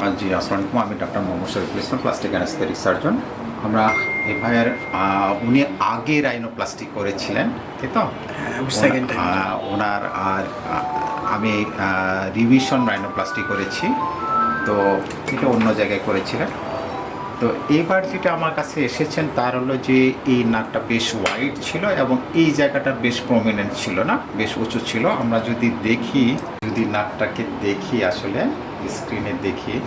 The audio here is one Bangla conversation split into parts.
জি আসসালামু আলাইকুম আমি doctor Mohammad Shariful Islam plastic anaesthetic surgeon আমরা এ ভাইয়ের আহ, উনি আগে রাইনোপ্লাস্টিক করেছিলেন তাই তো? সেকেন্ড ওনার আর আমি রিভিশন রাইনোপ্লাস্টি করেছি। তো এটা অন্য জায়গায় করেছিলেন। তো এবার যেটা আমার কাছে এসেছেন, তার হলো যে এই নাকটা বেশ ওয়াইড ছিল এবং এই জায়গাটা বেশ প্রমিনেন্ট ছিল না? বেশ উঁচু ছিল। আমরা যদি দেখি, যদি নাকটাকে দেখি আসলে স্ক্রিনে দেখি,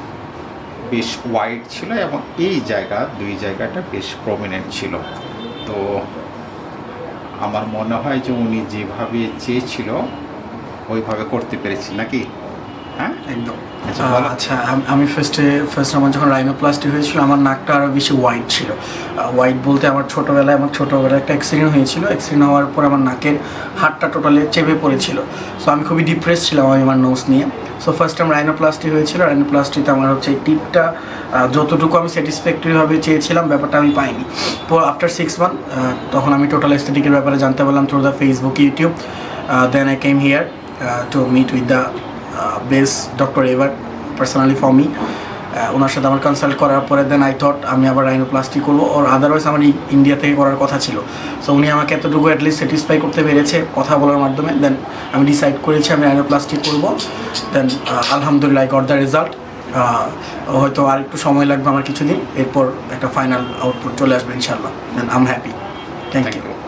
বেশ ওয়াইড ছিল এবং এই জায়গা, দুই জায়গাটা বেশ প্রমিনেন্ট ছিল। তো আমার মনে হয় যে উনি যেভাবে চেয়েছিল, ওইভাবে করতে পেরেছি নাকি? হ্যাঁ? একদম। আচ্ছা। আচ্ছা আম- ফার্স্টে ফার্স্ট আমার যখন রাইনোপ্লাস্টি হয়েছিল আমার নাকটা আরও বেশি হোয়াইট ছিল। হোয়াইট বলতে আমার ছোটোবেলায় আমার ছোটোবেলায় একটা অ্যাক্সিডেন্ট হয়েছিল। অ্যাক্সিডেন্ট হওয়ার পর আমার নাকের হাড়টা টোটালি চেপে পড়েছিল। সো আমি খুবই ডিপ্রেস ছিলাম আমি আমার নোজ নিয়ে। সো ফার্স্ট টাইম রাইনোপ্লাস্টি হয়েছিল। রাইনোপ্লাস্টিতে আমার হচ্ছে এই টিপটা যতটুকু আমি স্যাটিসফ্যাক্টরিভাবে চেয়েছিলাম ব্যাপারটা আমি পাইনি। তো আফটার সিক্স মান্থ তখন আমি টোটাল এস্থেটিকের ব্যাপারে জানতে পারলাম through the Facebook YouTube then I came here to meet with the best doctor ever personally for me ওনার সাথে আমার কনসাল্ট করার পরে দেন আই থট আমি আবার রাইনোপ্লাস্টি করব। ওর আদারওয়াইজ আমার ইন্ডিয়া থেকে করার কথা ছিল। সো উনি আমাকে এতটুকু অ্যাটলিস্ট স্যাটিসফাই করতে পেরেছে কথা বলার মাধ্যমে। দেন আমি ডিসাইড করেছি আমি রাইনোপ্লাস্টি করব। দেন আলহামদুলিল্লাহ গট দ্য রেজাল্ট হয়তো আর একটু সময় লাগবে আমার কিছুদিন। এরপর একটা ফাইনাল আউটপুট চলে আসবে ইনশাল্লাহ then I'm happy thank you